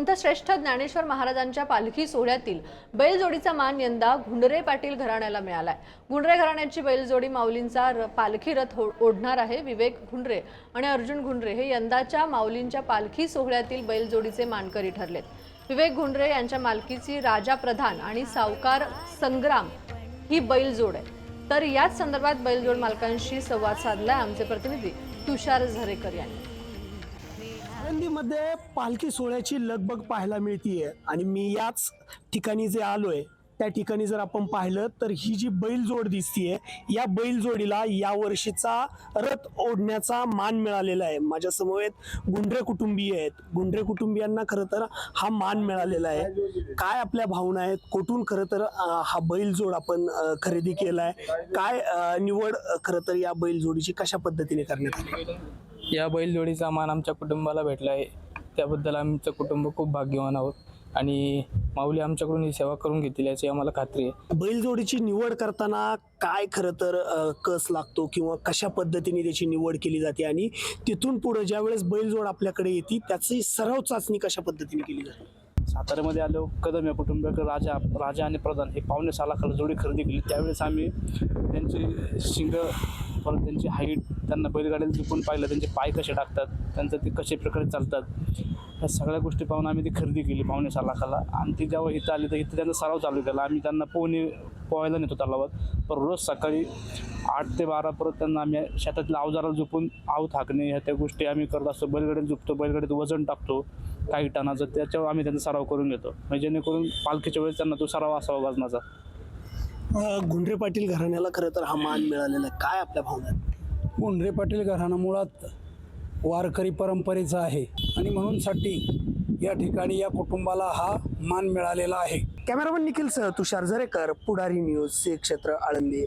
संतश्रेष्ठ ज्ञानेश्वर महाराजांच्या पालखी सोहळ्यातील बैलजोडीचा मान यंदा घुंडरे पाटील घराण्याला मिळालाय. घुंडरे घराण्याची बैलजोडी माऊलींचा र- पालखी रथ हो- ओढणार आहे विवेक घुंडरे आणि अर्जुन घुंडरे हे यंदाच्या माऊलींच्या पालखी सोहळ्यातील बैलजोडीचे मानकरी ठरलेत. विवेक घुंडरे यांच्या मालकीची राजा प्रधान आणि सावकार संग्राम ही बैलजोड आहे. तर याच संदर्भात बैलजोड मालकांशी संवाद साधलाय आमचे प्रतिनिधी तुषार झरेकर यांनी. आळंदीमध्ये पालखी सोहळ्याची लगबग पाहायला मिळतीये. आणि मी याच ठिकाणी जे आलोय त्या ठिकाणी जर आपण पाहिलं तर ही जी बैलजोड दिसतीये या बैलजोडीला या वर्षीचा रथ ओढण्याचा मान मिळालेला आहे. माझ्या समवेत गुंडरे कुटुंबीय आहेत. गुंडरे कुटुंबियांना खरं तर हा मान मिळालेला आहे. काय आपल्या भावना आहेत? कुठून खरं तर हा बैलजोड आपण खरेदी केला आहे काय निवड खरं तर या बैलजोडीची कशा पद्धतीने करण्यात आली? या बैलजोडीचा मान आमच्या कुटुंबाला भेटला आहे. त्याबद्दल आमचं कुटुंब खूप भाग्यवान आहोत. आणि माऊली आमच्याकडून ही सेवा करून घेतील याची आम्हाला खात्री आहे. बैलजोडीची निवड करताना काय खरं तर अ, कस लागतो किंवा कशा पद्धतीने त्याची निवड केली जाते आणि तिथून पुढे ज्या वेळेस बैलजोड आपल्याकडे येते त्याची सराव चाचणी कशा पद्धतीने केली जाते? साताऱ्यामध्ये आलो कदम या कुटुंबाकडे राजा राजा आणि प्रधान हे पावणे सालाखाला जोडी खरेदी केली. त्यावेळेस आम्ही त्यांची शिंग परत त्यांची हाईट त्यांना बैलगाड्याला झुकून पाहिलं त्यांचे पाय कसे टाकतात त्यांचं ते कसे प्रकारे चालतात ह्या सगळ्या गोष्टी पाहून आम्ही ती खरेदी केली पाहुणे सालाखाला. आणि ती जेव्हा इथं आली तर इथं त्यांचा सराव चालू केला. आम्ही त्यांना पोहणे पोहायला नेतो तलावात. पण रोज सकाळी आठ ते बारा परत त्यांना आम्ही शेतातल्या अवजाराला झोपून आव थाकणे ह्या त्या गोष्टी आम्ही करत असतो. बैलगाडीत झोपतो बैलगाडीत वजन टाकतो काही टनाचं त्याच्यावर आम्ही त्यांचा सराव करून घेतो. म्हणजे जेणेकरून पालखीच्या वेळेस त्यांना तो सराव असावा वजनाचा. गुंडरे पाटील घराण्याला खरं तर हा मान मिळालेला आहे. काय आपल्या भावना? मुंडरे पाटील घराणं मुळात वारकरी परंपरेचं आहे. आणि म्हणून साठी या ठिकाणी या कुटुंबाला हा मान मिळालेला आहे. कॅमेरामन निखिल सह तुषार झरेकर पुढारी न्यूज श्री क्षेत्र आळंदी.